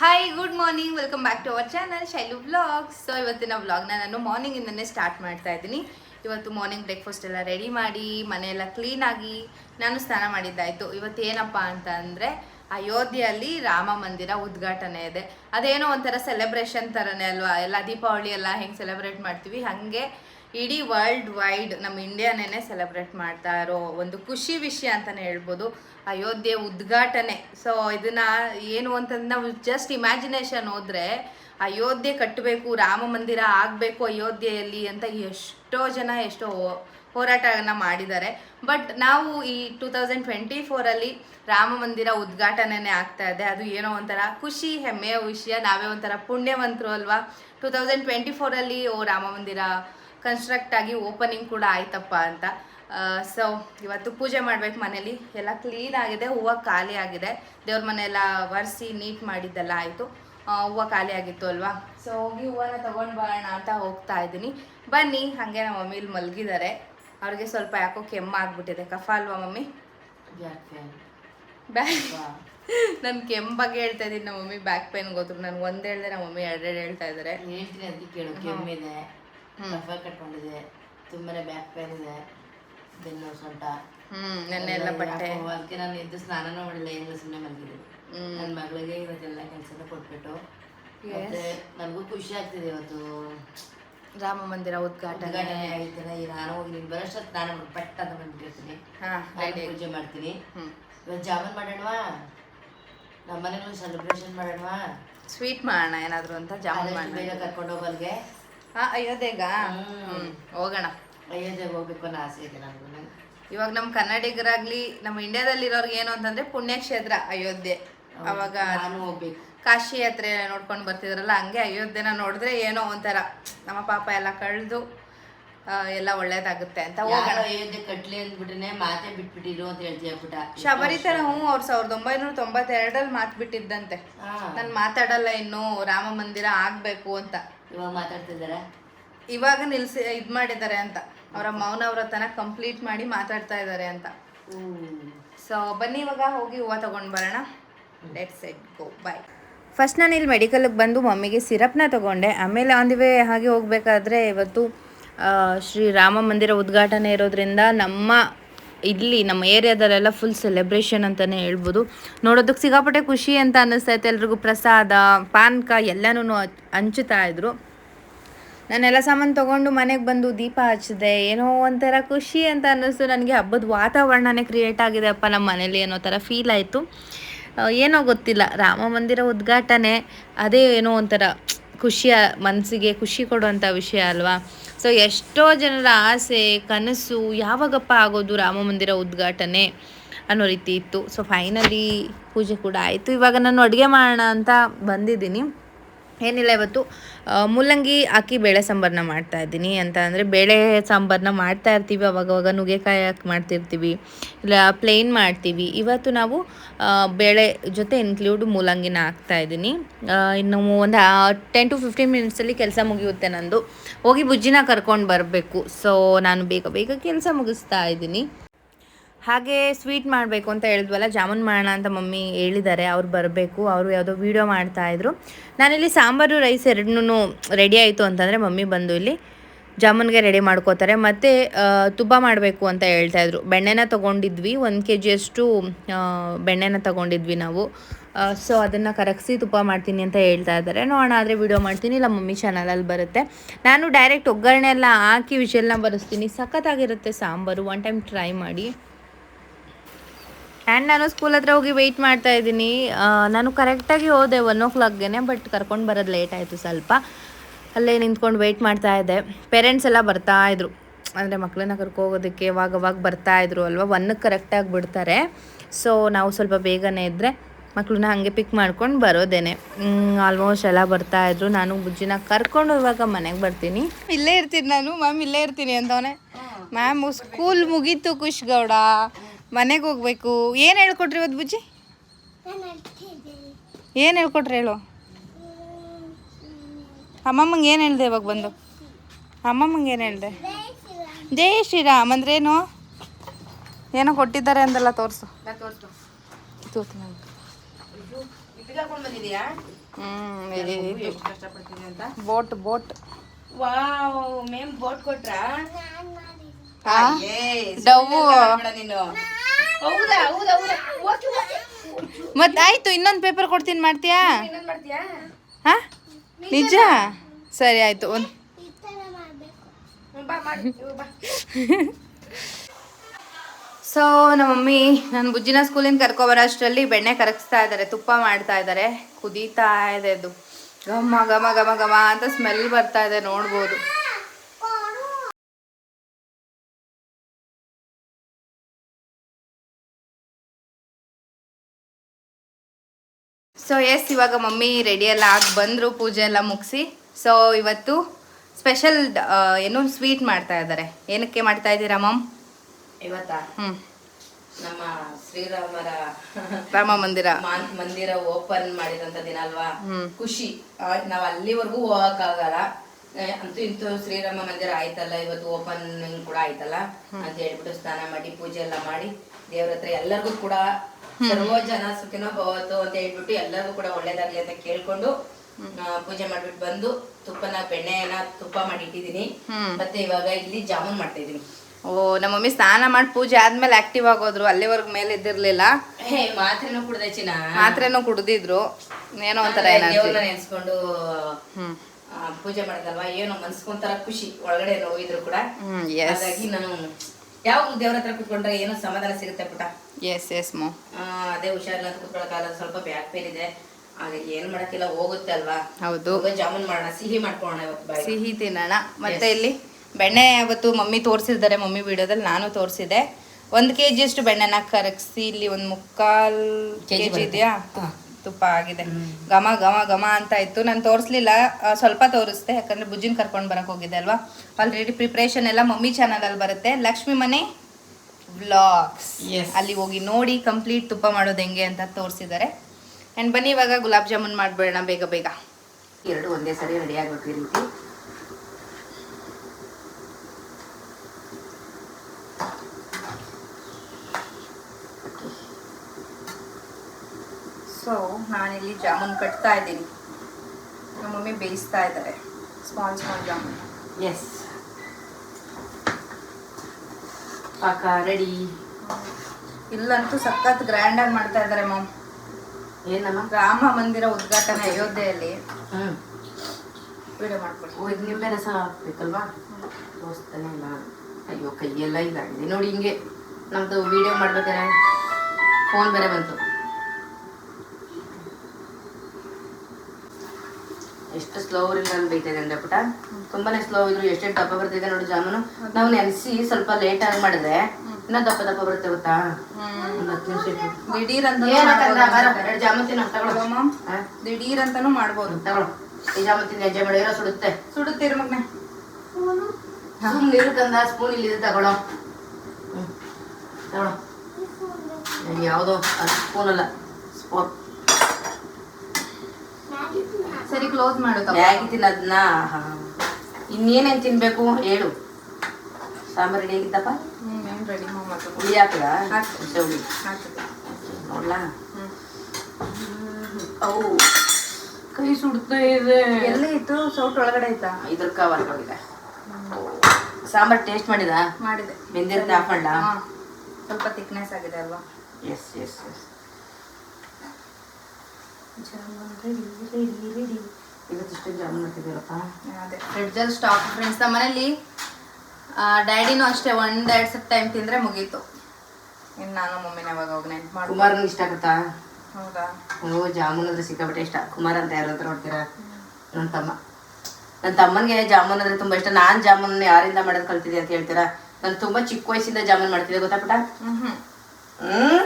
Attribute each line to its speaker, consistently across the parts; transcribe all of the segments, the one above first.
Speaker 1: Hi good morning welcome back to our channel Shailu vlogs so ಇವತ್ತಿನ ವ್ಲಾಗ್ನ ನಾನು ಮಾರ್ನಿಂಗಿಂದನೇ start ಮಾಡ್ತಾ ಇದ್ದೀನಿ. ಇವತ್ತು ಮಾರ್ನಿಂಗ್ ಬ್ರೇಕ್ಫಾಸ್ಟ್ ಎಲ್ಲ ರೆಡಿ ಮಾಡಿ, ಮನೆಯೆಲ್ಲ ಕ್ಲೀನಾಗಿ ನಾನು ಸ್ನಾನ ಮಾಡಿದ್ದಾಯಿತು. ಇವತ್ತು ಏನಪ್ಪ ಅಂತ ಅಂದರೆ, ಅಯೋಧ್ಯೆಯಲ್ಲಿ ರಾಮ ಮಂದಿರ ಉದ್ಘಾಟನೆ ಇದೆ. ಅದೇನೋ ಒಂಥರ ಸೆಲೆಬ್ರೇಷನ್ ಥರನೇ ಅಲ್ವಾ? ಎಲ್ಲ ದೀಪಾವಳಿ ಎಲ್ಲ ಹೆಂಗೆ ಸೆಲೆಬ್ರೇಟ್ ಮಾಡ್ತೀವಿ? ಹಾಗೆ ಇಡೀ ವರ್ಲ್ಡ್ ವೈಡ್ ನಮ್ಮ ಇಂಡಿಯಾನೇ ಸೆಲೆಬ್ರೇಟ್ ಮಾಡ್ತಾ ಇರೋ ಒಂದು ಖುಷಿ ವಿಷಯ ಅಂತಲೇ ಹೇಳ್ಬೋದು. ಅಯೋಧ್ಯೆ ಉದ್ಘಾಟನೆ. ಸೊ ಇದನ್ನ ಏನು ಅಂತಂದ್ರೆ ನಾವು ಜಸ್ಟ್ ಇಮ್ಯಾಜಿನೇಷನ್ ಹೋದ್ರೆ ಅಯೋಧ್ಯೆ ಕಟ್ಟಬೇಕು, ರಾಮ ಮಂದಿರ ಆಗಬೇಕು ಅಯೋಧ್ಯೆಯಲ್ಲಿ ಅಂತ ಎಷ್ಟೋ ಜನ ಎಷ್ಟೋ ಹೋರಾಟನ ಮಾಡಿದ್ದಾರೆ. ಬಟ್ ನಾವು ಈ ಟೂ ತೌಸಂಡ್ ಟ್ವೆಂಟಿ ಫೋರಲ್ಲಿ ರಾಮ ಮಂದಿರ ಉದ್ಘಾಟನೆ ಆಗ್ತಾ ಇದೆ. ಅದು ಏನೋ ಒಂಥರ ಖುಷಿ, ಹೆಮ್ಮೆಯ ವಿಷಯ. ನಾವೇ ಒಂಥರ ಪುಣ್ಯವಂತರು ಅಲ್ವಾ? ಟೂ ತೌಸಂಡ್ ಟ್ವೆಂಟಿ ಫೋರಲ್ಲಿ ಓ, ರಾಮ ಮಂದಿರ ಕನ್ಸ್ಟ್ರಕ್ಟ್ ಆಗಿ ಓಪನಿಂಗ್ ಕೂಡ ಆಯ್ತಪ್ಪ ಅಂತ. ಸೊ ಇವತ್ತು ಪೂಜೆ ಮಾಡ್ಬೇಕು ಮನೇಲಿ. ಎಲ್ಲ ಕ್ಲೀನ್ ಆಗಿದೆ ಹೂವು ಖಾಲಿ ಆಗಿದೆ. ದೇವ್ರ ಮನೆಯೆಲ್ಲ ಎಲ್ಲ ಒರೆಸಿ ನೀಟ್ ಮಾಡಿದ್ದೆಲ್ಲ ಆಯಿತು. ಹೂವು ಖಾಲಿ ಆಗಿತ್ತು ಅಲ್ವಾ? ಸೊ ಹೋಗಿ ಹೂವನ್ನ ತಗೊಂಡು ಬರೋಣ ಅಂತ ಹೋಗ್ತಾ ಇದ್ದೀನಿ. ಬನ್ನಿ ಹಾಗೆ ನಮ್ಮ ಮಮ್ಮಿ ಇಲ್ಲಿ ಮಲಗಿದ್ದಾರೆ ಅವ್ರಿಗೆ ಸ್ವಲ್ಪ ಯಾಕೋ ಕೆಮ್ಮ ಆಗ್ಬಿಟ್ಟಿದೆ. ಕಫ ಅಲ್ವಾ ಮಮ್ಮಿ?
Speaker 2: ಬ್ಯಾಕ್
Speaker 1: ನನ್ನ ಕೆಮ್ಮ ಬಗ್ಗೆ ಹೇಳ್ತಾ ಇದೀನಿ ನಮ್ಮ ಮಮ್ಮಿ ಬ್ಯಾಕ್ ಪೇನ್ ಗೊತ್ತು. ನಾನು ಒಂದು ಹೇಳ್ದೆ ನಮ್ಮ ಮಮ್ಮಿ ಎರಡೆರಡು ಹೇಳ್ತಾ ಇದ್ದಾರೆ.
Speaker 2: ಹೇಳ್ತೀನಿ ಅದಕ್ಕೆ ಕೇಳು. ಕೆಮ್ಮಿದೆ ಕಫ ಕಟ್ಕೊಂಡಿದೆ. ತುಂಬಾನೇ ಬ್ಯಾಕ್ ಪೇನ್ ಇದೆ. ಬೆನ್ನು ಸೊಂಟ.
Speaker 1: ಹ್ಞೂ ನೆನ್ನೆ ಎಲ್ಲ ಬಟ್ಟೆ.
Speaker 2: ಅದಕ್ಕೆ ನಾನು ಎದ್ದು ಸ್ನಾನನೂ ಮಾಡಲಿಲ್ಲ ಏನಿಲ್ಲ ಸುಮ್ಮನೆ ಮಲಗಿದ್ದೀನಿ
Speaker 1: ಹ್ಮ್.
Speaker 2: ನನ್ನ ಮಗಳಿಗೆ ಇವತ್ತೆಲ್ಲ ಕೆಲಸನ ಕೊಟ್ಬಿಟ್ಟು. ಮತ್ತೆ ನನಗೂ ಖುಷಿ ಆಗ್ತಿದೆ ಇವತ್ತು.
Speaker 1: ರಾಮ ಮಂದಿರ ಉದ್ಘಾಟನೆ.
Speaker 2: ಈ ನಾನು ಹೋಗಿ ನಿನ್ ಬರೋಷ್ಟು ನಾನು ಪಟ್ಟ ಅಂತ ಬಂದ್ಬಿಟ್ಟಿರ್ತೀನಿ. ಪೂಜೆ ಮಾಡ್ತೀನಿ. ಇವತ್ತು ಜಾಮೂನ್ ಮಾಡೋಣವಾ? ನಮ್ಮ ಮನೇಲಿ ಸೆಲೆಬ್ರೇಷನ್ ಮಾಡೋಣವಾ?
Speaker 1: ಸ್ವೀಟ್ ಮಾಡೋಣ ಏನಾದರೂ ಅಂತ ಜಾಮೂನ್
Speaker 2: ಬೇಗ ಕರ್ಕೊಂಡು ಹೋಗಲ್ಗೆ
Speaker 1: ಹಾಂ ಅಯ್ಯೋದೇಗ
Speaker 2: ಹ್ಮ್.
Speaker 1: ಹ್ಞೂ ಹೋಗೋಣ.
Speaker 2: ಅಯೋಧ್ಯೆಗೆ ಹೋಗ್ಬೇಕು ಅನ್ನೋ ಆಸೆ ಇದೆ ನನಗೂ
Speaker 1: ಇವಾಗ ನಮ್ಮ ಕನ್ನಡಿಗರಾಗ್ಲಿ ನಮ್ಮ ಇಂಡಿಯಾದಲ್ಲಿರೋರ್ಗೆ ಏನು ಅಂತಂದ್ರೆ ಪುಣ್ಯಕ್ಷೇತ್ರ ಅಯೋಧ್ಯೆ. ಅವಾಗ
Speaker 2: ನಾನು ಹೋಗ್ಬೇಕು.
Speaker 1: ಕಾಶಿ ಯಾತ್ರೆ ನೋಡ್ಕೊಂಡು ಬರ್ತಿದ್ರಲ್ಲ ಹಂಗೆ ಅಯೋಧ್ಯೆನ ನೋಡಿದ್ರೆ ಏನೋ ಒಂಥರ. ನಮ್ಮ ಪಾಪ ಎಲ್ಲ ಕಳೆದು ಎಲ್ಲ ಒಳ್ಳೇದಾಗುತ್ತೆ ಅಂತ ಹೋಗೋಣ.
Speaker 2: ಅಯೋಧ್ಯೆ ಕಟ್ಲಿ ಅಂದ್ಬಿಟ್ರೆ ಮಾತೆ ಬಿಟ್ಬಿಟ್ಟಿರು ಅಂತ ಹೇಳ್ತೀಯ ಪುಟ.
Speaker 1: ಶಬರಿತರ ಹ್ಞೂ ಅವ್ರು ಸಾವಿರದ ಒಂಬೈನೂರ ತೊಂಬತ್ತೆರಡರಲ್ಲಿ ಮಾತು ಬಿಟ್ಟಿದ್ದಂತೆ. ನಾನು ಮಾತಾಡಲ್ಲ ಇನ್ನು ರಾಮ ಮಂದಿರ ಆಗ್ಬೇಕು ಅಂತ.
Speaker 2: ಇವಾಗ ಮಾತಾಡ್ತಿದ್ದಾರೆ?
Speaker 1: ಇವಾಗ ನಿಲ್ಸಿ ಇದ್ ಮಾಡಿದ್ದಾರೆ ಅಂತ. ಅವರ ಮೌನ ವ್ರತನ ಕಂಪ್ಲೀಟ್ ಮಾಡಿ ಮಾತಾಡ್ತಾ ಇದ್ದಾರೆ ಅಂತ. ಸೊ ಬನ್ನಿ ಇವಾಗ ಹೋಗಿ ಹೂವು ತಗೊಂಡು ಬರೋಣ. Let set go bye first ನಾನು ಇಲ್ಲಿ ಮೆಡಿಕಲ್ಗೆ ಬಂದು ಮಮ್ಮಿಗೆ ಸಿರಪ್ನ ತಗೊಂಡೆ. ಆಮೇಲೆ ಆನ್ ದಿ ವೇ ಹಾಗೆ ಹೋಗಬೇಕಾದ್ರೆ ಇವತ್ತು ಶ್ರೀ ರಾಮ ಮಂದಿರ ಉದ್ಘಾಟನೆ ಇರೋದ್ರಿಂದ ನಮ್ಮ ಇಲ್ಲಿ ನಮ್ಮ ಏರಿಯಾದಲ್ಲೆಲ್ಲ ಫುಲ್ ಸೆಲೆಬ್ರೇಷನ್ ಅಂತಲೇ ಹೇಳ್ಬೋದು. ನೋಡೋದಕ್ಕೆ ಸಿಗಾಪಟ್ಟೆ ಖುಷಿ ಅಂತ ಅನ್ನಿಸ್ತೈತೆ ಎಲ್ರಿಗೂ ಪ್ರಸಾದ ಪಾನಕ ಎಲ್ಲನೂ ಹಂಚುತ್ತಾ ಇದ್ರು. ನಾನೆಲ್ಲ ಸಾಮಾನು ತೊಗೊಂಡು ಮನೆಗೆ ಬಂದು ದೀಪ ಹಚ್ಚಿದೆ. ಏನೋ ಒಂಥರ ಖುಷಿ ಅಂತ ಅನ್ನಿಸ್ತು ನನಗೆ. ಹಬ್ಬದ ವಾತಾವರಣನೇ ಕ್ರಿಯೇಟ್ ಆಗಿದೆ ಅಪ್ಪ ನಮ್ಮ ಮನೇಲಿ ಅನ್ನೋ ಥರ ಫೀಲ್ ಆಯಿತು. ಏನೋ ಗೊತ್ತಿಲ್ಲ. ರಾಮ ಮಂದಿರ ಉದ್ಘಾಟನೆ ಅದೇ ಏನೋ ಒಂಥರ ಖುಷಿಯ ಮನಸ್ಸಿಗೆ ಖುಷಿ ಕೊಡುವಂಥ ವಿಷಯ ಅಲ್ವಾ? ಸೊ ಎಷ್ಟೋ ಜನರ ಆಸೆ, ಕನಸು ಯಾವಾಗಪ್ಪ ಆಗೋದು ರಾಮ ಮಂದಿರ ಉದ್ಘಾಟನೆ ಅನ್ನೋ ರೀತಿ ಇತ್ತು. ಸೊ ಫೈನಲಿ ಪೂಜೆ ಕೂಡ ಆಯಿತು. ಇವಾಗ ನಾನು ಅಡುಗೆ ಮಾಡೋಣ ಅಂತ ಬಂದಿದ್ದೀನಿ. ಏನಿಲ್ಲ ಇವತ್ತು ಮೂಲಂಗಿ ಹಾಕಿ ಬೇಳೆ ಸಾಂಬಾರನ್ನ ಮಾಡ್ತಾ ಇದ್ದೀನಿ. ಅಂತ ಅಂದರೆ ಬೇಳೆ ಸಾಂಬಾರನ್ನ ಮಾಡ್ತಾ ಇರ್ತೀವಿ, ಅವಾಗವಾಗ ನುಗ್ಗೆಕಾಯಿ ಹಾಕಿ ಮಾಡ್ತಿರ್ತೀವಿ, ಇಲ್ಲ ಪ್ಲೇನ್ ಮಾಡ್ತೀವಿ. ಇವತ್ತು ನಾವು ಬೇಳೆ ಜೊತೆ ಇನ್ಕ್ಲೂಡ್ ಮೂಲಂಗಿನ ಹಾಕ್ತಾ ಇದ್ದೀನಿ. ಇನ್ನು ಒಂದು ಟೆನ್ ಟು ಫಿಫ್ಟೀನ್ ಮಿನಿಟ್ಸಲ್ಲಿ ಕೆಲಸ ಮುಗಿಯುತ್ತೆ ನಂದು. ಹೋಗಿ ಬುಜ್ಜಿನ ಕರ್ಕೊಂಡು ಬರಬೇಕು. ಸೊ ನಾನು ಬೇಗ ಬೇಗ ಕೆಲಸ ಮುಗಿಸ್ತಾ ಇದ್ದೀನಿ. ಹಾಗೆ ಸ್ವೀಟ್ ಮಾಡಬೇಕು ಅಂತ ಹೇಳಿದ್ವಲ್ಲ, ಜಾಮೂನ್ ಮಾಡೋಣ ಅಂತ ಮಮ್ಮಿ ಹೇಳಿದ್ದಾರೆ, ಅವ್ರು ಬರಬೇಕು, ಅವರು ಯಾವುದೋ ವೀಡಿಯೋ ಮಾಡ್ತಾಯಿದ್ರು ನಾನಿಲ್ಲಿ ಸಾಂಬಾರು, ರೈಸ್ ಎರಡನ್ನೂ ರೆಡಿ ಆಯಿತು ಅಂತಂದರೆ ಮಮ್ಮಿ ಬಂದು ಇಲ್ಲಿ ಜಾಮೂನ್ಗೆ ರೆಡಿ ಮಾಡ್ಕೋತಾರೆ. ಮತ್ತು ತುಪ್ಪ ಮಾಡಬೇಕು ಅಂತ ಹೇಳ್ತಾಯಿದ್ರು ಬೆಣ್ಣೆನ ತೊಗೊಂಡಿದ್ವಿ, ಒಂದು ಕೆ ಜಿಯಷ್ಟು ಬೆಣ್ಣೆನ ತೊಗೊಂಡಿದ್ವಿ ನಾವು. ಸೊ ಅದನ್ನು ಕರಗಿಸಿ ತುಪ್ಪ ಮಾಡ್ತೀನಿ ಅಂತ ಹೇಳ್ತಾ ಇದ್ದಾರೆ. ನೋಡೋಣ, ಆದರೆ ವಿಡಿಯೋ ಮಾಡ್ತೀನಿ, ಇಲ್ಲ ಮಮ್ಮಿ ಚಾನಲಲ್ಲಿ ಬರುತ್ತೆ. ನಾನು ಡೈರೆಕ್ಟ್ ಒಗ್ಗರಣೆ ಎಲ್ಲ ಹಾಕಿ ವಿಷಲ್ನ ಬರೆಸ್ತೀನಿ. ಸಖತ್ತಾಗಿರುತ್ತೆ ಸಾಂಬಾರು ಒನ್ ಟೈಮ್ ಟ್ರೈ ಮಾಡಿ. ಆ್ಯಂಡ್ ನಾನು ಸ್ಕೂಲ್ ಹತ್ರ ಹೋಗಿ ವೆಯ್ಟ್ ಮಾಡ್ತಾ ಇದ್ದೀನಿ. ನಾನು ಕರೆಕ್ಟಾಗಿ ಹೋದೆ ಒನ್ ಓ ಕ್ಲಾಕ್ಗೆ ಬಟ್ ಕರ್ಕೊಂಡು ಬರೋದು ಲೇಟ್ ಆಯಿತು ಸ್ವಲ್ಪ. ಅಲ್ಲೇ ನಿಂತ್ಕೊಂಡು ವೆಯ್ಟ್ ಮಾಡ್ತಾ ಇದ್ದೆ. ಪೇರೆಂಟ್ಸ್ ಎಲ್ಲ ಬರ್ತಾ ಇದ್ರು. ಅಂದರೆ ಮಕ್ಕಳನ್ನ ಕರ್ಕೋಗೋದಕ್ಕೆ ಅವಾಗ ಅವಾಗ ಬರ್ತಾ ಇದ್ರು ಅಲ್ವಾ? ಒನ್ನಕ್ಕೆ ಕರೆಕ್ಟಾಗಿ ಬಿಡ್ತಾರೆ. ಸೊ ನಾವು ಸ್ವಲ್ಪ ಬೇಗನೆ ಇದ್ದರೆ ಮಕ್ಕಳನ್ನ ಹಾಗೆ ಪಿಕ್ ಮಾಡ್ಕೊಂಡು ಬರೋದೇನೆ. ಆಲ್ಮೋಸ್ಟ್ ಎಲ್ಲ ಬರ್ತಾ ಇದ್ರು. ನಾನು ಬುಜ್ಜಿನ ಕರ್ಕೊಂಡು ಇವಾಗ ಮನೆಗೆ ಬರ್ತೀನಿ. ಇಲ್ಲೇ ಇರ್ತೀನಿ ನಾನು. ಮ್ಯಾಮ್ ಇಲ್ಲೇ ಇರ್ತೀನಿ ಅಂತವನೇ ಮ್ಯಾಮ್ ಸ್ಕೂಲ್ ಮುಗೀತು ಖುಷ್ ಗೌಡ. ಮನೆಗೆ ಹೋಗ್ಬೇಕು. ಏನು ಹೇಳ್ಕೊಟ್ರಿ ಇವತ್ತು ಬುಜ್ಜಿ? ಏನು ಹೇಳ್ಕೊಟ್ರಿ ಹೇಳು? ಅಮ್ಮಮ್ಮಂಗೆ ಏನು ಹೇಳ್ದೆ ಇವಾಗ ಬಂದು? ಅಮ್ಮಮ್ಮಂಗೆ ಏನು ಹೇಳ್ದೆ? ಜೈ ಶ್ರೀರಾಮ್. ಅಂದ್ರೇನು? ಏನೋ ಕೊಟ್ಟಿದ್ದಾರೆ ಅಂದಲ್ಲ ತೋರಿಸು.
Speaker 2: ಅಂತ.
Speaker 1: Boat boat.
Speaker 2: ಬೋಟ್ ಕೊಟ್ರಾ?
Speaker 1: ಡವ್ವು
Speaker 2: ನೀನು ಹೌದಾ ಹೌದಾ ಹೌದಾ. Okay okay.
Speaker 1: ಮತ್ ಆಯ್ತು ಇನ್ನೊಂದು ಪೇಪರ್ ಕೊಡ್ತೀನಿ ಮಾಡ್ತೀಯಾ? ಹಾ? ನಿಜ? ಸರಿ ಆಯ್ತು ಒಂದು. ಸೊ ನಮ್ಮ ಮಮ್ಮಿ ನನ್ನ ಬುಜ್ಜಿನ ಸ್ಕೂಲಿಂದ ಕರ್ಕೊಬರೋ ಅಷ್ಟರಲ್ಲಿ ಬೆಣ್ಣೆ ಕರಗಿಸ್ತಾ ಇದ್ದಾರೆ ತುಪ್ಪ ಮಾಡ್ತಾ ಇದ್ದಾರೆ ಕುದೀತಾ ಇದೆ ಅದು. ಘಮ ಘಮ ಘಮ ಘಮ ಅಂತ ಸ್ಮೆಲ್ ಬರ್ತಾ ಇದೆ ನೋಡ್ಬೋದು. ಸೊ ಎಸ್ ಇವಾಗ ಮಮ್ಮಿ ರೆಡಿ ಎಲ್ಲ ಆಗಿ ಬಂದರು ಪೂಜೆ ಎಲ್ಲ ಮುಗಿಸಿ. ಸೊ ಇವತ್ತು ಸ್ಪೆಷಲ್ ಏನೋ ಸ್ವೀಟ್ ಮಾಡ್ತಾ ಇದ್ದಾರೆ. ಏನಕ್ಕೆ ಮಾಡ್ತಾ ಇದ್ದೀರಾ ಮಮ್
Speaker 2: ಇವತ್ತಾ?
Speaker 1: ಹ್ಞೂ
Speaker 2: ನಮ್ಮ ಶ್ರೀರಾಮರ
Speaker 1: ರಾಮ ಮಂದಿರ.
Speaker 2: ಮಂದಿರ ಓಪನ್ ಮಾಡಿದಂತ ದಿನ ಅಲ್ವಾ? ಖುಷಿ. ನಾವ್ ಅಲ್ಲಿವರೆಗೂ ಹೋಗಕ್ಕಾಗಲ್ಲ. ಆಗಲ್ಲ ಅಂತೂ ಇಂತೂ ಶ್ರೀರಾಮ ಮಂದಿರ ಆಯ್ತಲ್ಲ ಇವತ್ತು ಓಪನ್ ಕೂಡ ಆಯ್ತಲ್ಲ. ಅಂತ ಹೇಳ್ಬಿಟ್ಟು ಸ್ನಾನ ಮಾಡಿ ಪೂಜೆ ಎಲ್ಲ ಮಾಡಿ ದೇವ್ರ ಹತ್ರ ಎಲ್ಲರಿಗೂ ಕೂಡ ಸರ್ವ ಜನ ಸುಖಿನೋ ಭವತ್ತು ಅಂತ ಹೇಳ್ಬಿಟ್ಟು ಎಲ್ಲರಿಗೂ ಕೂಡ ಒಳ್ಳೇದಾಗ್ಲಿ ಅಂತ ಕೇಳ್ಕೊಂಡು ಪೂಜೆ ಮಾಡ್ಬಿಟ್ಟು ಬಂದು ತುಪ್ಪನ ಬೆಣ್ಣೆನ ತುಪ್ಪ ಮಾಡಿ ಇಟ್ಟಿದೀನಿ
Speaker 1: ಹ್ಮ್.
Speaker 2: ಮತ್ತೆ ಇವಾಗ ಇಲ್ಲಿ ಜಾಮೂನ್ ಮಾಡ್ತಾ ಇದೀನಿ
Speaker 1: ಓ ನಮ್ಮ ಮಮ್ಮಿ ಸ್ನಾನ ಮಾಡಿ ಪೂಜೆ ಆದ್ಮೇಲೆ ಆಕ್ಟಿವ್ ಆಗೋದ್ರು ಅಲ್ಲಿವರೆಗೂ ಮೇಲೆ ಇದ್ದಿರ್ಲಿಲ್ಲ?
Speaker 2: ಮಾತ್ರೆನೂ ಕುಡ್ದೆ ಚಿನ್ನ
Speaker 1: ಮಾತ್ರೆನೂ ಕುಡ್ದಿದ್ರು. ಏನೋ ಒಂಥರ
Speaker 2: ನೆನ್ಸ್ಕೊಂಡು ಪೂಜೆ ಮಾಡಿದಲ್ವಾ? ಏನೋ ಮನ್ಸ್ಕೊಂತರ ಖುಷಿ ಒಳಗಡೆ ನೋವಿದ್ರು ಕೂಡ. ಹಾಗಾಗಿ ನಾನು ಯಾವ ದೇವ್ರ ಹತ್ರ ಕುತ್ಕೊಂಡ್ರೆ ಏನೋ ಸಮಾಧಾನ ಸಿಗುತ್ತೆ ಪುಟ.
Speaker 1: ಎಸ್ ಎಸ್ ಮೋ
Speaker 2: ಅದೇ ಹುಷಾರಿಲ್ಲ ಅಂತ ಕುತ್ಕೊಳಕ್ಕಾಗಲ್ಲ ಸ್ವಲ್ಪ ಬ್ಯಾಕ್ ಪೇನ್ ಇದೆ. ಹಾಗಾಗಿ ಏನ್ ಮಾಡಕ್ಕಿಲ್ಲ ಹೋಗುತ್ತೆ ಅಲ್ವಾ?
Speaker 1: ಹೌದು.
Speaker 2: ಜಾಮೂನ್ ಮಾಡೋಣ ಸಿಹಿ ಮಾಡ್ಕೊಳ್ಳೋಣ ಇವತ್ತು ಬಾಯ್.
Speaker 1: ಸಿಹಿ ತಿನ್ನೋಣ. ಮತ್ತೆ ಇಲ್ಲಿ ಬೆಣ್ಣೆ ಅವತ್ತು ಮಮ್ಮಿ ತೋರಿಸಿದ್ದಾರೆ ಮಮ್ಮಿ ವಿಡಿಯೋದಲ್ಲಿ ನಾನು ತೋರಿಸಿದೆ ಒಂದು ಕೆ ಜಿಯಷ್ಟು ಬೆಣ್ಣೆನ ಕರಗಿಸಿ ಇಲ್ಲಿ ಒಂದು ಮುಕ್ಕಾಲು ಕೆ
Speaker 2: ಕೆಜಿ
Speaker 1: ಜಿ ಇದೆಯಾ? ತುಪ್ಪ ಆಗಿದೆ. ಘಮ ಘಮ ಘಮ ಅಂತ ಇತ್ತು. ನಾನು ತೋರಿಸ್ಲಿಲ್ಲ ಸ್ವಲ್ಪ ತೋರಿಸ್ದೆ. ಯಾಕಂದ್ರೆ ಬುಜ್ಜಿನ ಕರ್ಕೊಂಡು ಬರಕ್ ಹೋಗಿದ್ದೆ ಅಲ್ವಾ? ಆಲ್ರೆಡಿ ಪ್ರಿಪ್ರೇಷನ್ ಎಲ್ಲ ಮಮ್ಮಿ ಚಾನಲಲ್ಲಿ ಬರುತ್ತೆ. ಲಕ್ಷ್ಮಿ ಮನೆ
Speaker 2: Yes.
Speaker 1: ಅಲ್ಲಿ ಹೋಗಿ ನೋಡಿ ಕಂಪ್ಲೀಟ್ ತುಪ್ಪ ಮಾಡೋದು ಹೆಂಗೆ ಅಂತ ತೋರಿಸಿದ್ದಾರೆ ಆ್ಯಂಡ್ ಬನ್ನಿ ಇವಾಗ ಗುಲಾಬ್ ಜಾಮೂನ್ ಮಾಡಿಬಿಡೋಣ ಬೇಗ ಬೇಗ.
Speaker 2: ಎರಡು ಒಂದೇ ಸರಿ ರೆಡಿ ಆಗಬೇಕು ಈ ರೀತಿ.
Speaker 1: ಸೊ ನಾನಿಲ್ಲಿ ಜಾಮೂನ್ ಕಟ್ತಾ ಇದ್ದೀನಿ. ನಮ್ಮ ಮಮ್ಮಿ ಬೇಯಿಸ್ತಾ ಇದ್ದಾರೆ. Small small jamun.
Speaker 2: ಎಸ್ ಪಾಕ ರೆಡಿ
Speaker 1: ಇಲ್ಲಂತೂ ಸಖತ್ ಗ್ರ್ಯಾಂಡ್ ಆಗಿ ಮಾಡ್ತಾ ಇದ್ದಾರೆ ಮಾಮ್
Speaker 2: ಏನಮ್ಮ?
Speaker 1: ರಾಮ ಮಂದಿರ ಉದ್ಘಾಟನೆ ಅಯೋಧ್ಯೆಯಲ್ಲಿ. ವಿಡಿಯೋ ಮಾಡ್ಕೊಳ್ಳಿ
Speaker 2: ಓ ಇದು ನಿಂಬೆ ರಸ ಹಾಕ್ಬೇಕಲ್ವಾ? ತೋರಿಸ್ತಾನೆ ಇಲ್ಲ. ಅಯ್ಯೋ ಕೈಯೆಲ್ಲ ಇಲ್ಲ ನೋಡಿ ಹಿಂಗೆ. ನಮ್ದು ವಿಡಿಯೋ ಮಾಡ್ಬೇಕಾರೆ ಫೋನ್ ಬೇರೆ ಬಂತು. ಎಷ್ಟು ಸ್ಲೋ ಇಲ್ಲ ಬೇಯ್ತಾ ಇದೆ ಅಂದ್ರೆ ಪುಟ ತುಂಬಾನೇ ಸ್ಲೋ ಇದ್ರು ಎಷ್ಟೇ ದಪ್ಪ ಬರ್ತಿದೆ ನೋಡಿ ಜಾಮೂನು. ನಾವು ನೆನೆಸಿ ಸ್ವಲ್ಪ ಲೇಟ್ ಆಗಿ ಮಾಡಿದ್ರೆ ಇನ್ನ ದಪ್ಪ ದಪ್ಪ ಬರುತ್ತೆ ಗೊತ್ತಾ? ಒಂದು ಹತ್ತು ನಿಮಿಷ ಇಟ್ಟು
Speaker 1: ದಿಢೀರ್ ಅಂತ
Speaker 2: ಏನಕ್ಕಂದ್ರೆ ಬಾರೋ, ಎರಡು ಜಾಮೂನ್ ತಿನ್ನು ತಗೊಳ್ಳೋ?
Speaker 1: ದಿಢೀರ್ ಅಂತಾನು ಮಾಡ್ಬೋದು.
Speaker 2: ತಗೊಳ್ಳೋ. ಈ ಜಾಮೂನ್ ತಿಂದು ಎಂಜಾಯ್ ಮಾಡಿರೋ ಸುಡುತ್ತೆ.
Speaker 1: ಸುಡುತ್ತೀರಿ ಮಗ್ನೆ.
Speaker 2: ನೀರು ಇರುತ್ತಂದ ಸ್ಪೂನ್ ಇಲ್ಲಿ ತಗೊಳ್ಳೋ. ತಗೊಳ್ಳೋ. ಯಾವುದೋ ಸ್ಪೂನ್ ಅಲ್ಲ. ಸ್ಪೂನ್
Speaker 1: ಸರಿ ಕ್ಲೋಸ್ ಮಾಡು ತಗೋ.
Speaker 2: ಮ್ಯಾಗಿ ತಿನ್ನೋದನ್ನ ಇನ್ನೇನೇನು ತಿನ್ನಬೇಕು ಹೇಳು. ಸಾಂಬಾರು ರೆಡಿ ಆಗಿದ್ದಪ್ಪ
Speaker 1: ಹ್ಮ್ ರೆಡಿ
Speaker 2: ಹುಳಿ ಹಾಕದ
Speaker 1: ಹಾಕು.
Speaker 2: ಹುಣಸೆ ಹುಳಿ.
Speaker 1: ಹಾಕಿದೆ
Speaker 2: ನೋಡ್ಲಾ?
Speaker 1: ಹ್ಮ್.
Speaker 2: ಅವು ಕೈ ಸುಡ್ತಾ ಇದೆ.
Speaker 1: ಎಲ್ಲ ಇತ್ತು? ಸೌಟ್ ಒಳಗಡೆ ಆಯ್ತಾ
Speaker 2: ಇದ್ರ ಹೋಗಿದೆ. ಸಾಂಬಾರ್ ಟೇಸ್ಟ್ ಮಾಡಿದ?
Speaker 1: ಮಾಡಿದೆ.
Speaker 2: ಬೆಂದಿರುತ್ತೆ ಹಾಕೊಂಡ
Speaker 1: ಹಾ. ಸ್ವಲ್ಪ ಥಿಕ್ನೆಸ್ ಆಗಿದೆ ಅಲ್ವಾ?
Speaker 2: ಎಸ್ ಎಸ್ ಎಸ್ ಇವತ್ತು ಇಷ್ಟು ಜಾಮೂನ್ ಮಾಡ್ತಿದ್ದೀರಪ್ಪ
Speaker 1: ಅದೇ ಫ್ರಿಡ್ಜಲ್ಲಿ ಸ್ಟಾಕ್ ಫ್ರೆಂಡ್ಸ್ ನಮ್ಮ ಮನೇಲಿ ಡ್ಯಾಡಿನೂ ಅಷ್ಟೇ ಒಂದ್ ಎರಡು ಸತ್ ಟೈಮ್ ತಿಂದ್ರೆ ಮುಗೀತು. ಇನ್ ನಾನು ಮಮ್ಮಿನ ಯಾವಾಗ ಹೋಗಿ ನೆನ್ಪು ಮಾಡಿ
Speaker 2: ಕುಮಾರನ ಇಷ್ಟ ಆಗುತ್ತಾ?
Speaker 1: ಹೌದಾ?
Speaker 2: ಓ ಜಾಮೂನ್ ಅಂದ್ರೆ ಸಿಕ್ಕಾಪಟ್ಟೆ ಇಷ್ಟ. ಕುಮಾರ್ ಅಂತ ಯಾರು ಅಂತ ನೋಡ್ತೀರಾ? ನನ್ನ ತಮ್ಮ. ನನ್ನ ತಮ್ಮನಿಗೆ ಜಾಮೂನ್ ಅಂದ್ರೆ ತುಂಬಾ ಇಷ್ಟ. ನಾನ್ ಜಾಮೂನ್ ಯಾರಿಂದ ಮಾಡೋದು ಕಲ್ತಿದ್ದೆ ಅಂತ ಹೇಳ್ತೀರಾ? ನಾನು ತುಂಬಾ ಚಿಕ್ಕ ವಯಸ್ಸಿಂದ ಜಾಮೂನ್ ಮಾಡ್ತಿದ್ದೆ ಗೊತ್ತಾ ಹ್ಞೂ
Speaker 1: ಹ್ಮ್?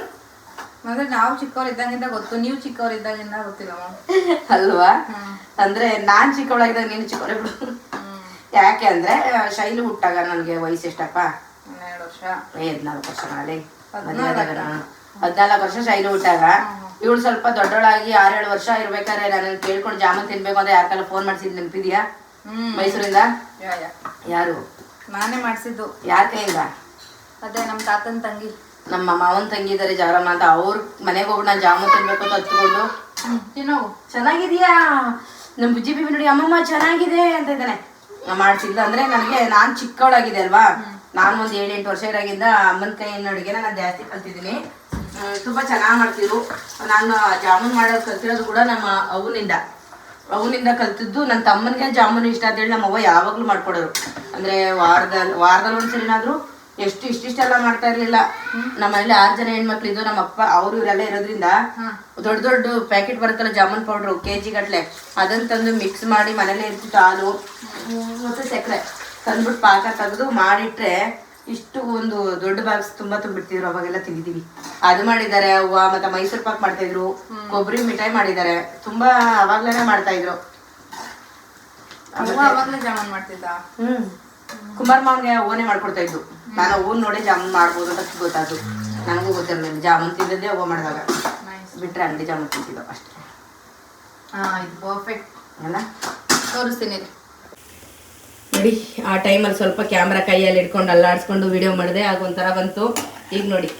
Speaker 1: ಅಂದ್ರೆ ನಾವು ಚಿಕ್ಕವ್ರು ಇದ್ದಂಗಿಂದ ಗೊತ್ತು ನೀವು ಚಿಕ್ಕವ್ರು ಇದ್ದಂಗಿಂದ ಗೊತ್ತಿಲ್ಲ
Speaker 2: ಅಲ್ವಾ? ಅಂದ್ರೆ ನಾನ್ ಚಿಕ್ಕವಳಾಗಿದ್ದಾಗ ನೀನು ಚಿಕ್ಕವಳೆ ಬಿಡು. ಯಾಕೆ ಅಂದ್ರೆ ಶೈಲು ಹುಟ್ಟಾಗ ನನಗೆ ವಯಸ್ಸು ಎಷ್ಟಪ್ಪ?
Speaker 1: ಹನ್ನೆರಡು ವರ್ಷ.
Speaker 2: ಹದಿನಾಲ್ಕು ವರ್ಷ ನಾಳೆ
Speaker 1: ಹದ್ನಾಲ್ಕು.
Speaker 2: ವರ್ಷ ಶೈಲು ಹುಟ್ಟಾಗ ಇವಳು ಸ್ವಲ್ಪ ದೊಡ್ಡವಳಾಗಿ ಆರೇಳು ವರ್ಷ ಇರ್ಬೇಕಾದ್ರೆ ನಾನು ಕೇಳ್ಕೊಂಡು ಜಾಮೂನ್ ತಿನ್ಬೇಕು ಅಂದ್ರೆ ಯಾರ ಫೋನ್ ಮಾಡಿಸಿದ್ ನೆನಪಿದ್ಯಾ? ಮೈಸೂರಿಂದ? ಯಾರು?
Speaker 1: ನಾನೇ ಮಾಡಿಸಿದ್ದು.
Speaker 2: ಯಾಕೆ ಇಲ್ಲ
Speaker 1: ಅದೇ ನಮ್ಮ ತಾತನ ತಂಗಿ.
Speaker 2: ನಮ್ಮ ಮಾವನ್ ತಂಗಿ ಇದಾರೆ ಜಾರಮ್ಮ ಅಂತ, ಅವ್ರ ಮನೆಗೆ ಹೋಗಿ ನಾನು ಜಾಮೂನ್ ತಿನ್ಬೇಕು ಅಂತ ಹತ್ಕೊಂಡು. ಏನು, ಚೆನ್ನಾಗಿದ್ಯಾ? ನಮ್ಮ ಬುಜ್ಜಿ ಬಿಬಿ ನೋಡಿ, ಅಮ್ಮಮ್ಮ ಚೆನ್ನಾಗಿದೆ ಅಂತ ಇದ್ದಾನೆ. ನಾ ಮಾಡ್ತಿದ್ದ ಅಂದ್ರೆ ನನಗೆ, ನಾನು ಚಿಕ್ಕವಳಾಗಿದೆ ಅಲ್ವಾ? ನಾನು ಒಂದು ಏಳು ಎಂಟು ವರ್ಷ ಇರಾಗಿಂದ ಅಮ್ಮನ ಕೈಯಿಂದ ಅಡುಗೆನ ನಾನು ಜಾಸ್ತಿ ಕಲ್ತಿದ್ದೀನಿ. ತುಂಬ ಚೆನ್ನಾಗಿ ಮಾಡ್ತಿದ್ರು. ನಾನು ಜಾಮೂನ್ ಮಾಡೋದು ಕಲ್ತಿರೋದು ಕೂಡ ನಮ್ಮ ಅವನಿಂದ. ಅವನಿಂದ ಕಲ್ತಿದ್ದು ನನ್ನ ತಮ್ಮನಿಗೆ ಜಾಮೂನ್ ಇಷ್ಟ ಅಂತೇಳಿ ನಮ್ಮ ಅವ್ವ ಯಾವಾಗಲೂ ಮಾಡ್ಕೊಡೋರು. ಅಂದ್ರೆ ವಾರದಲ್ಲಿ ವಾರದಲ್ಲಿ ಒಂದ್ಸರಿನಾದ್ರೂ ಎಷ್ಟು ಇಷ್ಟಿಷ್ಟೆಲ್ಲ ಮಾಡ್ತಾ ಇರ್ಲಿಲ್ಲ. ನಮ್ಮ ಮನೇಲಿ ಆರು ಜನ ಹೆಣ್ಮಕ್ಳು ಇದ್ದು ನಮ್ಮ ಅಪ್ಪ ಅವ್ರು ಇವರೆಲ್ಲ ಇರೋದ್ರಿಂದ ದೊಡ್ಡ ದೊಡ್ಡ ಪ್ಯಾಕೆಟ್ ಬರುತ್ತಲ್ಲ ಜಾಮೂನ್ ಪೌಡ್ರು ಕೆ ಜಿ ಗಟ್ಲೆ. ಅದನ್ನ ತಂದು ಮಿಕ್ಸ್ ಮಾಡಿ ಮನೇಲೆ ಇರ್ತಿತ್ತು ಹಾಲು ಮತ್ತೆ ಸಕ್ಕರೆ. ತಂದ್ಬಿಟ್ಟು ಪಾಕ ತೆಗೆದು ಮಾಡಿಟ್ರೆ ಇಷ್ಟು ಒಂದು ದೊಡ್ಡ ಬಾಕ್ಸ್ ತುಂಬಾ ತುಂಬಿಡ್ತಿದ್ರು ಅವಾಗೆಲ್ಲ ತಿಂದಿದ್ದೀವಿ ಅದು ಮಾಡಿದ್ದಾರೆ ಅವ್ವ ಮತ್ತೆ ಮೈಸೂರು ಪಾಕ್ ಮಾಡ್ತಾ ಇದ್ರು ಕೊಬ್ಬರಿ ಮಿಠಾಯಿ ಮಾಡಿದ್ದಾರೆ. ತುಂಬಾ ಅವಾಗ್ಲೇನೆ ಮಾಡ್ತಾ ಇದ್ರು ಹ್ಮ್. ಕುಮಾರ್ ಮಾವನ್ಗೆ ಓನೇ ಮಾಡ್ಕೊಡ್ತಾ ಇದ್ದು. ನಾನು ಓನ್ ನೋಡಿ ಜಾಮೂನ್ ಮಾಡ್ಬೋದು ಅಂತ ಗೊತ್ತಾದ್ರು ನನಗೂ ಗೊತ್ತಿರಲಿಲ್ಲ. ಜಾಮೂನ್ ತಿಂದದ್ದೇ ಅವ್ವ ಮಾಡಿದಾಗ.
Speaker 1: ನೈಸ್
Speaker 2: ಬಿಟ್ರೆ ಅಂಗಡಿ ಜಾಮೂನ್ ತಿಂತಿದ್ದು ಅಷ್ಟೇ.
Speaker 1: ಹಾ ಇದು ಪರ್ಫೆಕ್ಟ್
Speaker 2: ಅಲ್ಲ
Speaker 1: ತೋರಿಸ್ತೀನಿ.
Speaker 2: ನೋಡಿ ಆ ಟೈಮಲ್ಲಿ ಸ್ವಲ್ಪ ಕ್ಯಾಮ್ರಾ ಕೈಯಲ್ಲಿ ಇಟ್ಕೊಂಡು ಅಲ್ಲಾಡಿಸ್ಕೊಂಡು ವಿಡಿಯೋ ಮಾಡಿದೆ. ಆಗ ಒಂಥರ ಬಂತು. ಈಗ ನೋಡಿ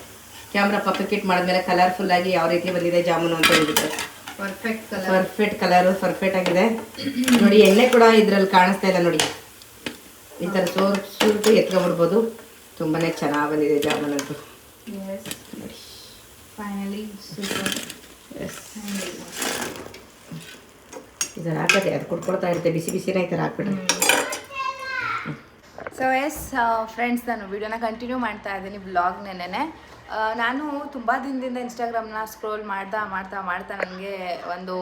Speaker 2: ಕ್ಯಾಮ್ರಾ ಪಕ್ಕಕ್ಕೆ ಕಿಟ್ ಮಾಡಿದ್ಮೇಲೆ ಕಲರ್ಫುಲ್ ಆಗಿ ಯಾವ ರೀತಿ ಬಂದಿದೆ ಜಾಮೂನು ಅಂತ ಹೇಳಿಬಿಟ್ಟು
Speaker 1: perfect colour
Speaker 2: perfect colour perfect ಆಗಿದೆ. ನೋಡಿ ಎಣ್ಣೆ ಕೂಡ ಇದ್ರಲ್ಲಿ ಕಾಣಿಸ್ತಾ ಇಲ್ಲ ನೋಡಿ. ಈ ಥರ ಸೋರ್ ಎತ್ಕೊಂಡ್ಬಿಡ್ಬೋದು. ತುಂಬಾನೇ ಚೆನ್ನಾಗಿ ಬಂದಿದೆ ಜಾಮೂನ್ ಅಂತೂ
Speaker 1: ಎಸ್ ಫೈನಲಿ ಸೂಪರ್
Speaker 2: ಎಸ್ ಈ ಥರ ಹಾಕತ್ತೆ ಅದು ಕೊಡ್ಕೊಡ್ತಾ ಇರುತ್ತೆ. ಬಿಸಿ ಬಿಸಿನೇ ಈ ಥರ ಹಾಕ್ಬಿಟ್ರೆ.
Speaker 1: ಸೊ ಎಸ್ ಫ್ರೆಂಡ್ಸ್ ನಾನು ವೀಡಿಯೋನ ಕಂಟಿನ್ಯೂ ಮಾಡ್ತಾ ಇದ್ದೀನಿ ಬ್ಲಾಗ್ನೇನೆ ನಾನು ತುಂಬ ದಿನದಿಂದ ಇನ್ಸ್ಟಾಗ್ರಾಮ್ನ ಸ್ಕ್ರೋಲ್ ಮಾಡ್ತಾ ಮಾಡ್ತಾ ಮಾಡ್ತಾ ನನಗೆ ಒಂದು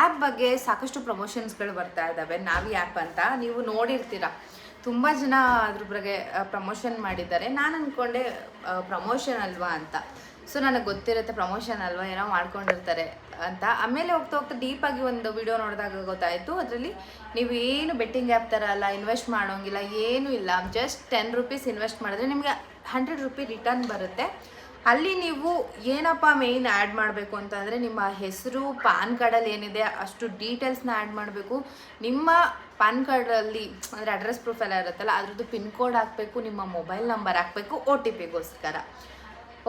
Speaker 1: ಆ್ಯಪ್ ಬಗ್ಗೆ ಸಾಕಷ್ಟು ಪ್ರಮೋಷನ್ಸ್ಗಳು ಬರ್ತಾ ಇದ್ದಾವೆ. ನಾವಿ ಆ್ಯಪ್ ಅಂತ. ನೀವು ನೋಡಿರ್ತೀರ. ತುಂಬ ಜನ ಅದ್ರ ಬಗ್ಗೆ ಪ್ರಮೋಷನ್ ಮಾಡಿದ್ದಾರೆ. ನಾನು ಅಂದ್ಕೊಂಡೆ ಪ್ರಮೋಷನ್ ಅಲ್ವಾ ಅಂತ. ಸೊ ನನಗೆ ಗೊತ್ತಿರುತ್ತೆ ಪ್ರಮೋಷನ್ ಅಲ್ವಾ, ಏನೋ ಮಾಡ್ಕೊಂಡಿರ್ತಾರೆ ಅಂತ. ಆಮೇಲೆ ಹೋಗ್ತಾ ಹೋಗ್ತಾ ಡೀಪಾಗಿ ಒಂದು ವಿಡಿಯೋ ನೋಡಿದಾಗ ಗೊತ್ತಾಯಿತು. ಅದರಲ್ಲಿ ನೀವು ಏನು ಬೆಟ್ಟಿಂಗ್ ಆ್ಯಪ್ ಥರ ಅಲ್ಲ ಇನ್ವೆಸ್ಟ್ ಮಾಡೋಂಗಿಲ್ಲ, ಏನೂ ಇಲ್ಲ. ಜಸ್ಟ್ ಟೆನ್ ರುಪೀಸ್ ಇನ್ವೆಸ್ಟ್ ಮಾಡಿದ್ರೆ ನಿಮಗೆ ಹಂಡ್ರೆಡ್ ರುಪಿ ರಿಟರ್ನ್ ಬರುತ್ತೆ. ಅಲ್ಲಿ ನೀವು ಏನಪ್ಪ ಮೇಯ್ನ್ ಆ್ಯಡ್ ಮಾಡಬೇಕು ಅಂತಂದರೆ ನಿಮ್ಮ ಹೆಸರು ಪಾನ್ ಕಾರ್ಡಲ್ಲಿ ಏನಿದೆ, ಅಷ್ಟು ಡೀಟೇಲ್ಸ್ನ ಆ್ಯಡ್ ಮಾಡಬೇಕು. ನಿಮ್ಮ ಪಾನ್ ಕಾರ್ಡಲ್ಲಿ ಅಂದರೆ ಅಡ್ರೆಸ್ ಪ್ರೂಫ್ ಎಲ್ಲ ಇರುತ್ತಲ್ಲ, ಅದ್ರದ್ದು ಪಿನ್ ಕೋಡ್ ಹಾಕಬೇಕು, ನಿಮ್ಮ ಮೊಬೈಲ್ ನಂಬರ್ ಹಾಕಬೇಕು ಒ ಟಿ ಪಿಗೋಸ್ಕರ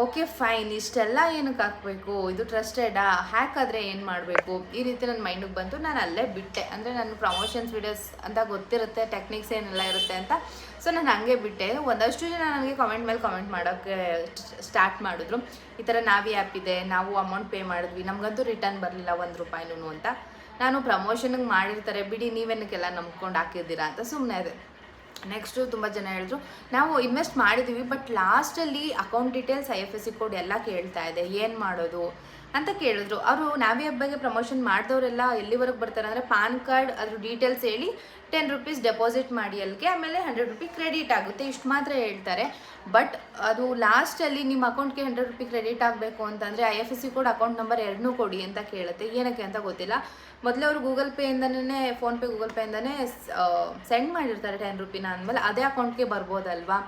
Speaker 1: ಓಕೆ ಫೈನ್ ಇಷ್ಟೆಲ್ಲ ಏನಕ್ಕೆ ಹಾಕಬೇಕು? ಇದು ಟ್ರಸ್ಟೆಡಾ ಹ್ಯಾಕ್ ಆದರೆ ಏನು ಮಾಡಬೇಕು? ಈ ರೀತಿ ನನ್ನ ಮೈಂಡಿಗೆ ಬಂತು. ನಾನು ಅಲ್ಲೇ ಬಿಟ್ಟೆ. ಅಂದರೆ ನನ್ನ ಪ್ರಮೋಷನ್ಸ್ ವೀಡಿಯೋಸ್ ಅಂತ ಗೊತ್ತಿರುತ್ತೆ ಟೆಕ್ನಿಕ್ಸ್ ಏನೆಲ್ಲ ಇರುತ್ತೆ ಅಂತ. ಸೊ ನಾನು ಹಂಗೆ ಬಿಟ್ಟೆ. ಒಂದಷ್ಟು ಜನ ನನಗೆ ಕಮೆಂಟ್ ಮೇಲೆ ಕಮೆಂಟ್ ಮಾಡೋಕ್ಕೆ ಸ್ಟಾರ್ಟ್ ಮಾಡಿದ್ರು. ಈ ಥರ ನಾವಿ ಆ್ಯಪ್ ಇದೆ, ನಾವು ಅಮೌಂಟ್ ಪೇ ಮಾಡಿದ್ವಿ. ನಮಗಂತೂ ರಿಟರ್ನ್ ಬರಲಿಲ್ಲ ಒಂದು ರೂಪಾಯಿನೂ ಅಂತ. ನಾನು ಪ್ರಮೋಷನ್ಗೆ ಮಾಡಿರ್ತಾರೆ, ಬಿಡಿ ನೀವೇನಕ್ಕೆಲ್ಲ ನಂಬ್ಕೊಂಡು ಹಾಕಿದ್ದೀರಾ ಅಂತ ಸುಮ್ಮನೆ ಇದೆ. ನೆಕ್ಸ್ಟು ತುಂಬ ಜನ ಹೇಳಿದ್ರು, ನಾವು ಇನ್ವೆಸ್ಟ್ ಮಾಡಿದ್ದೀವಿ ಬಟ್ ಲಾಸ್ಟಲ್ಲಿ account details I F S C code ಎಲ್ಲ ಕೇಳ್ತಾ ಇದೆ, ಏನು ಮಾಡೋದು? ಅಂತ ಕೇಳಿದ್ರು. ಅವರು ನಾವೇ ಹಬ್ಬಗೆ ಪ್ರಮೋಷನ್ ಮಾಡಿದವರೆಲ್ಲ ಎಲ್ಲಿವರೆಗೆ ಬರ್ತಾರೆ ಅಂದರೆ, ಪಾನ್ ಕಾರ್ಡ್ ಅದ್ರ ಡೀಟೇಲ್ಸ್ ಹೇಳಿ ಟೆನ್ ರುಪೀಸ್ ಡೆಪಾಸಿಟ್ ಮಾಡಿ ಅಲ್ಲಿಗೆ, ಆಮೇಲೆ ಹಂಡ್ರೆಡ್ ರುಪಿ ಕ್ರೆಡಿಟ್ ಆಗುತ್ತೆ. ಇಷ್ಟು ಮಾತ್ರ ಹೇಳ್ತಾರೆ. ಬಟ್ ಅದು ಲಾಸ್ಟಲ್ಲಿ ನಿಮ್ಮ ಅಕೌಂಟ್ಗೆ ಹಂಡ್ರೆಡ್ ರುಪಿ ಕ್ರೆಡಿಟ್ ಆಗಬೇಕು ಅಂತಂದರೆ I F S C code account number ಎರಡನ್ನೂ ಕೊಡಿ ಅಂತ ಕೇಳುತ್ತೆ. ಏನಕ್ಕೆ ಅಂತ ಗೊತ್ತಿಲ್ಲ. ಮೊದಲೇ ಅವರು ಗೂಗಲ್ ಪೇಯಿಂದನೇ ಫೋನ್ಪೇ ಗೂಗಲ್ ಇಂದನೇ ಸೆಂಡ್ ಮಾಡಿರ್ತಾರೆ ಟೆನ್ ರುಪಿನ ಅಂದಮೇಲೆ ಅದೇ ಅಕೌಂಟ್ಗೆ ಬರ್ಬೋದಲ್ವಾ?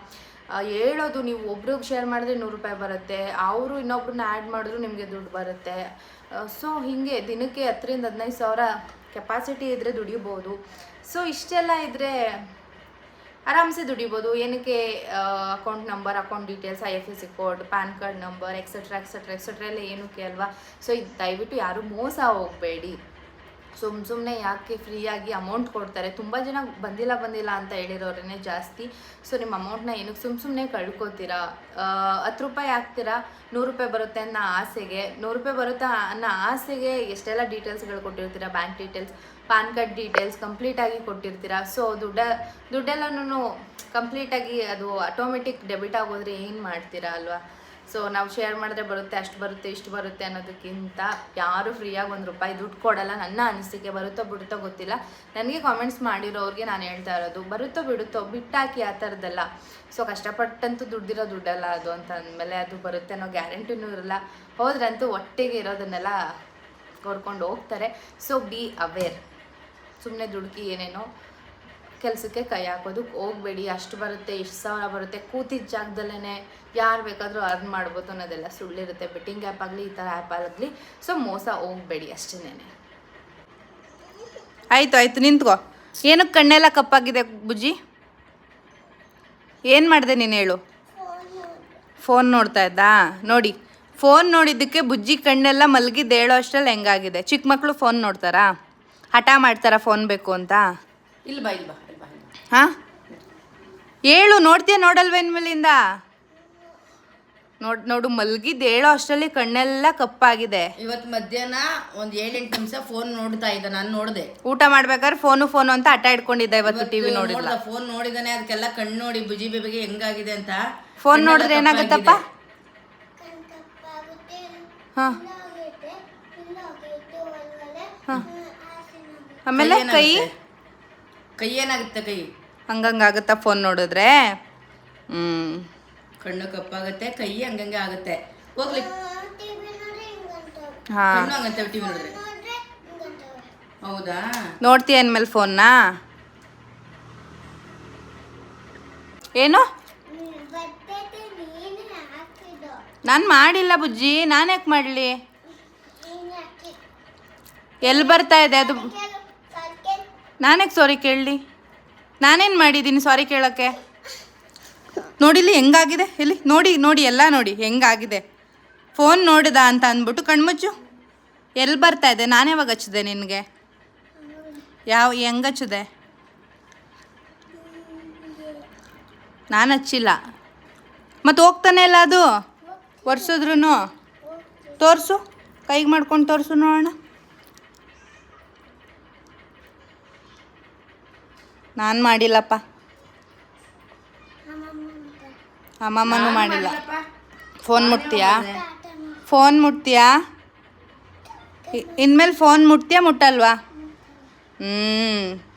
Speaker 1: ಹೇಳೋದು ನೀವು ಒಬ್ರಿಗೆ ಶೇರ್ ಮಾಡಿದ್ರೆ ನೂರು ರೂಪಾಯಿ ಬರುತ್ತೆ, ಅವರು ಇನ್ನೊಬ್ರನ್ನ ಆ್ಯಡ್ ಮಾಡಿದ್ರು ನಿಮಗೆ ದುಡ್ಡು ಬರುತ್ತೆ. ಸೊ ಹೀಗೆ ದಿನಕ್ಕೆ ಹತ್ತರಿಂದ ಹದಿನೈದು ಸಾವಿರ ಕೆಪಾಸಿಟಿ ಇದ್ದರೆ ದುಡಿಬೋದು. ಸೊ ಇಷ್ಟೆಲ್ಲ ಇದ್ದರೆ ಆರಾಮ್ಸೆ ದುಡಿಬೋದು. ಏನಕ್ಕೆ account number account details I F S C code PAN card number etcetera etcetera etcetera ಎಲ್ಲ ಏನಕ್ಕೆ ಅಲ್ವಾ? ಸೊ ಇದು ದಯವಿಟ್ಟು ಯಾರು ಮೋಸ ಹೋಗಬೇಡಿ. ಸುಮ್ಮ ಸುಮ್ಮನೆ ಯಾಕೆ ಫ್ರೀಯಾಗಿ ಅಮೌಂಟ್ ಕೊಡ್ತಾರೆ? ತುಂಬ ಜನ ಬಂದಿಲ್ಲ ಬಂದಿಲ್ಲ ಅಂತ ಹೇಳಿರೋರೇ ಜಾಸ್ತಿ. ಸೊ ನಿಮ್ಮ ಅಮೌಂಟ್ನ ಏನಕ್ಕೆ ಸುಮ್ಮ ಸುಮ್ಮನೆ ಕಳ್ಕೊತೀರಾ? ಹತ್ತು ರೂಪಾಯಿ ಹಾಕ್ತೀರಾ? ನೂರು ರೂಪಾಯಿ ಬರುತ್ತೆ ಅನ್ನೋ ಆಸೆಗೆ. ನೂರು ರೂಪಾಯಿ ಬರುತ್ತಾ ಅನ್ನೋ ಆಸೆಗೆ ಎಷ್ಟೆಲ್ಲ ಡೀಟೇಲ್ಸ್ಗಳು ಕೊಟ್ಟಿರ್ತೀರಾ? Bank details PAN card details ಕಂಪ್ಲೀಟಾಗಿ ಕೊಟ್ಟಿರ್ತೀರಾ? ಸೊ ದುಡ್ಡ ದುಡ್ಡೆಲ್ಲನೂ ಕಂಪ್ಲೀಟಾಗಿ ಅದು ಆಟೋಮೆಟಿಕ್ ಡೆಬಿಟ್ ಆಗೋದ್ರೆ ಏನು ಮಾಡ್ತೀರಾ ಅಲ್ವಾ? ಸೊ ನಾವು ಶೇರ್ ಮಾಡಿದ್ರೆ ಬರುತ್ತೆ, ಅಷ್ಟು ಬರುತ್ತೆ, ಇಷ್ಟು ಬರುತ್ತೆ ಅನ್ನೋದಕ್ಕಿಂತ ಯಾರು ಫ್ರೀಯಾಗಿ ಒಂದು ರೂಪಾಯಿ ದುಡ್ಡು ಕೊಡಲ್ಲ. ನನ್ನ ಅನಿಸಿಕೆ ಬರುತ್ತೋ ಬಿಡುತ್ತೋ ಗೊತ್ತಿಲ್ಲ. ನನಗೆ ಕಾಮೆಂಟ್ಸ್ ಮಾಡಿರೋರಿಗೆ ನಾನು ಹೇಳ್ತಾ ಇರೋದು, ಬರುತ್ತೋ ಬಿಡುತ್ತೋ, ಬಿಟ್ಟಾಕಿ ಆ ಥರದ್ದಲ್ಲ. ಸೊ ಕಷ್ಟಪಟ್ಟಂತೂ ದುಡ್ಡಿರೋ ದುಡ್ಡಲ್ಲ ಅದು ಅಂತ ಅಂದಮೇಲೆ ಅದು ಬರುತ್ತೆ ಅನ್ನೋ ಗ್ಯಾರಂಟಿನೂ ಇರಲ್ಲ. ಹೋದ್ರಂತೂ ಒಟ್ಟಿಗೆ ಇರೋದನ್ನೆಲ್ಲ ಕೊಡ್ಕೊಂಡು ಹೋಗ್ತಾರೆ. ಸೊ ಬಿ ಅವೇರ್ ಸುಮ್ಮನೆ ದುಡುಕಿ ಏನೇನೋ ಕೆಲಸಕ್ಕೆ ಕೈ ಹಾಕೋದಕ್ಕೆ ಹೋಗಬೇಡಿ, ಅಷ್ಟು ಬರುತ್ತೆ, ಇಷ್ಟು ಸಾವಿರ ಬರುತ್ತೆ. ಕೂತಿದ್ದ ಜಾಗದಲ್ಲೇ ಯಾರು ಬೇಕಾದರೂ ಅರ್ನ್ ಮಾಡ್ಬೋದು ಅನ್ನೋದೆಲ್ಲ ಸುಳ್ಳಿರುತ್ತೆ. ಬೆಟ್ಟಿಂಗ್ ಆ್ಯಪ್ ಆಗಲಿ, ಈ ಥರ ಆ್ಯಪ್ ಆಗಲಿ. ಸೊ ಮೋಸ ಹೋಗಬೇಡಿ ಅಷ್ಟೇ ಆಯಿತು ಆಯಿತು, ನಿಂತ್ಕೋ. ಏನಕ್ಕೆ ಕಣ್ಣೆಲ್ಲ ಕಪ್ಪಾಗಿದೆ ಬುಜ್ಜಿ? ಏನು ಮಾಡಿದೆ ನೀನು ಹೇಳು? ಫೋನ್ ನೋಡ್ತಾ ಇದ್ದಾ? ನೋಡಿ ಫೋನ್ ನೋಡಿದ್ದಕ್ಕೆ ಬುಜ್ಜಿ ಕಣ್ಣೆಲ್ಲ ಮಲಗಿದ್ದು ಹೇಳೋ ಅಷ್ಟರಲ್ಲಿ ಹೆಂಗಾಗಿದೆ? ಚಿಕ್ಕ ಮಕ್ಕಳು ಫೋನ್ ನೋಡ್ತಾರಾ? ಹಠ ಮಾಡ್ತಾರ ಫೋನ್ ಬೇಕು ಅಂತ?
Speaker 2: ಇಲ್ಲ ಬಾ ಇಲ್ಲ ಬಾ
Speaker 1: ಹಾಂ? ಹೇಳು ನೋಡ್ತೀಯ ನೋಡಲ್ವ ಇನ್ಮೇಲಿಂದ? ನೋಡ್ ನೋಡು ಮಲಗಿದ್ದು ಹೇಳೋ ಅಷ್ಟರಲ್ಲಿ ಕಣ್ಣೆಲ್ಲ ಕಪ್ಪಾಗಿದೆ.
Speaker 2: ಇವತ್ತು ಮಧ್ಯಾಹ್ನ ಒಂದು ಏಳೆಂಟು ನಿಮಿಷ ಫೋನ್ ನೋಡ್ತಾ ಇದ್ದ ನಾನು ನೋಡಿದೆ.
Speaker 1: ಊಟ ಮಾಡ್ಬೇಕಾದ್ರೆ ಫೋನು ಫೋನು ಅಂತ ಹಠ ಇಟ್ಕೊಂಡಿದ್ದೆ ಇವತ್ತು ಟಿವಿ ನೋಡಿಲ್ಲ
Speaker 2: ಫೋನ್ ನೋಡಿದಾನೆ. ಅದಕ್ಕೆಲ್ಲ ಕಣ್ಣು ನೋಡಿ ಬುಜಿ ಬೇಬಿಗೆ ಹೆಂಗಾಗಿದೆ ಅಂತ
Speaker 1: ಫೋನ್ ನೋಡಿದ್ರೆ ಏನಾಗುತ್ತಪ್ಪ? ಹಾಂ. ಹಾಂ. ಆಮೇಲೆ ಕೈ
Speaker 2: ಕೈ. ಏನಾಗುತ್ತೆ ಕೈ?
Speaker 1: ಹಂಗಂಗಾಗುತ್ತಾ ಫೋನ್ ನೋಡಿದ್ರೆ? ಹ್ಮ್.
Speaker 2: ಕಣ್ಣು ಕಪ್ಪಾಗುತ್ತೆ ಕೈ ಹಂಗಂಗೆ ಆಗುತ್ತೆ. ಹೋಗ್ಲಿ.
Speaker 1: ಹಾಂ.
Speaker 2: ಕಣ್ಣು ಹಂಗಂತೆ ಟಿವಿ ನೋಡಿದ್ರೆ? ಹೌದಾ?
Speaker 1: ನೋಡ್ತೀಯ ಅಂದ್ಮೇಲೆ ಫೋನ್ನ ಏನು? ನಾನು ಮಾಡಿಲ್ಲ ಬುಜ್ಜಿ. ನಾನು ಯಾಕೆ ಮಾಡಲಿ? ಎಲ್ಲಿ ಬರ್ತಾ ಇದೆ? ಅದು ನಾನ್ಯಾಕೆ ಸಾರಿ ಕೇಳಲಿ? ನಾನೇನು ಮಾಡಿದ್ದೀನಿ ಸಾರಿ ಕೇಳೋಕ್ಕೆ ನೋಡಿಲಿ ಹೆಂಗಾಗಿದೆ? ಇಲ್ಲಿ ನೋಡಿ ನೋಡಿ, ಎಲ್ಲ ನೋಡಿ, ಹೆಂಗಾಗಿದೆ? ಫೋನ್ ನೋಡಿದ ಅಂತ ಅಂದ್ಬಿಟ್ಟು ಕಣ್ಮುಚ್ಚು. ಎಲ್ಲಿ ಬರ್ತಾ ಇದೆ? ನಾನು ಯಾವಾಗ ಹಚ್ಚಿದೆ ನಿನಗೆ? ಯಾವ, ಹೆಂಗೆ ಹಚ್ಚಿದೆ? ನಾನು ಹಚ್ಚಿಲ್ಲ. ಮತ್ತು ಹೋಗ್ತಾನೆ ಇಲ್ಲ ಅದು? ಒರ್ಸಿದ್ರು ತೋರಿಸು. ಕೈಗೆ ಮಾಡ್ಕೊಂಡು ತೋರಿಸು ನೋಡೋಣ. ನಾನು ಮಾಡಿಲ್ಲಪ್ಪ. ಅಮ್ಮಮ್ಮನೂ ಮಾಡಿಲ್ಲ. ಫೋನ್ ಮುಟ್ತೀಯಾ? ಫೋನ್ ಮುಟ್ತೀಯಾ? ಇನ್ಮೇಲೆ ಫೋನ್ ಮುಟ್ತೀಯಾ ಮುಟ್ಟಲ್ವಾ? ಹ್ಞೂ